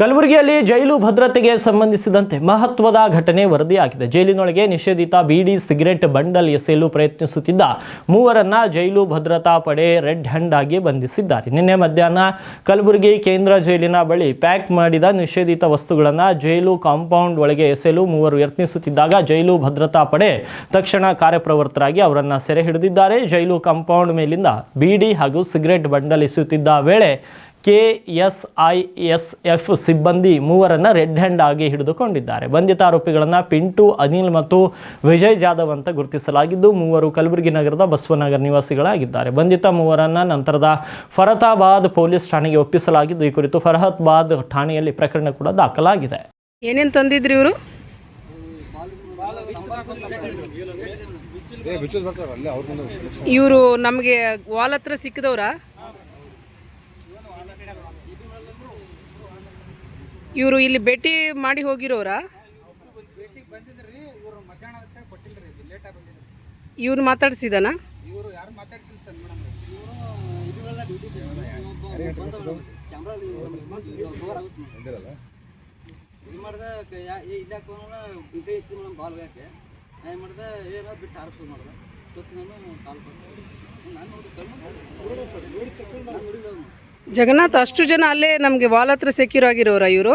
ಕಲಬುರಗಿಯಲ್ಲಿ ಜೈಲು ಭದ್ರತೆಗೆ ಸಂಬಂಧಿಸಿದಂತೆ ಮಹತ್ವದ ಘಟನೆ ವರದಿಯಾಗಿದೆ. ಜೈಲಿನೊಳಗೆ ನಿಷೇಧಿತ ಬೀಡಿ, ಸಿಗರೆಟ್ ಬಂಡಲ್ ಎಸೆಯಲು ಪ್ರಯತ್ನಿಸುತ್ತಿದ್ದ ಮೂವರನ್ನ ಜೈಲು ಭದ್ರತಾ ಪಡೆ ರೆಡ್ ಹ್ಯಾಂಡ್ ಆಗಿ ಬಂಧಿಸಿದ್ದಾರೆ. ನಿನ್ನೆ ಮಧ್ಯಾಹ್ನ ಕಲಬುರಗಿ ಕೇಂದ್ರ ಜೈಲಿನ ಬಳಿ ಪ್ಯಾಕ್ ಮಾಡಿದ ನಿಷೇಧಿತ ವಸ್ತುಗಳನ್ನು ಜೈಲು ಕಾಂಪೌಂಡ್ ಒಳಗೆ ಎಸೆಯಲು ಮೂವರು ಯತ್ನಿಸುತ್ತಿದ್ದಾಗ ಜೈಲು ಭದ್ರತಾ ಪಡೆ ತಕ್ಷಣ ಕಾರ್ಯಪ್ರವೃತ್ತರಾಗಿ ಅವರನ್ನು ಸೆರೆ ಹಿಡಿದಿದ್ದಾರೆ. ಜೈಲು ಕಾಂಪೌಂಡ್ ಮೇಲಿಂದ ಬೀಡಿ ಹಾಗೂ ಸಿಗರೆಟ್ ಬಂಡಲ್ ಎಸೆಯುತ್ತಿದ್ದ ವೇಳೆ ಕೆಎಸ್ಐಎಸ್ಎಫ್ ಸಿಬ್ಬಂದಿ ಮೂವರನ್ನು ರೆಡ್ ಹ್ಯಾಂಡ್ ಆಗಿ ಹಿಡಿದುಕೊಂಡಿದ್ದಾರೆ. ಬಂಧಿತ ಆರೋಪಿಗಳನ್ನು ಪಿಂಟು ಅನಿಲ್ ಮತ್ತು ವಿಜಯ್ ಜಾಧವ್ ಅಂತ ಗುರುತಿಸಲಾಗಿದ್ದು ಮೂವರು ಕಲಬುರಗಿ ನಗರದ ಬಸವನಗರ ನಿವಾಸಿಗಳಾಗಿದ್ದಾರೆ. ಬಂಧಿತ ಮೂವರನ್ನು ನಂತರದ ಫರತಾಬಾದ್ ಪೊಲೀಸ್ ಠಾಣೆಗೆ ಒಪ್ಪಿಸಲಾಗಿದ್ದು ಈ ಕುರಿತು ಫರಹತ್ಬಾದ್ ಠಾಣೆಯಲ್ಲಿ ಪ್ರಕರಣ ಕೂಡ ದಾಖಲಾಗಿದೆ. ಏನೇನು ತಂದಿದ್ರಿ ಇವರು? ಇವರು ನಮಗೆ ವಾಲ್ ಹತ್ರ ಸಿಕ್ಕಿದವ್ರ? ಇವರು ಇಲ್ಲಿ ಭೇಟಿ ಮಾಡಿ ಹೋಗಿರೋರ ಇವ್ರು ಮಾತಾಡ್ಸಿದಾನ ಇದು ಮಾಡ್ದೆ ಇದ್ಯಾಕೆ ಕೈ ಎತ್ತಿ ಮೇಡಮ್ ಬಾಲ್ ಯಾಕೆ ನಾ ಏನು ಮಾಡ್ದೆ ಏನೋ ಬಿಟ್ಟು ಹಾರಿಸು ಮಾಡ್ದೆ ಕಾಲ್ ನಾನು ನೋಡಿ ಕಣ್ಣು ನಾನು ಅವ್ನು. ಜಗನ್ನಾಥ್ ಅಷ್ಟು ಜನ ಅಲ್ಲೇ ನಮಗೆ ವಾಲ್ ಹತ್ರ ಸೆಕ್ಯೂರ್ ಆಗಿರೋರ ಇವರು?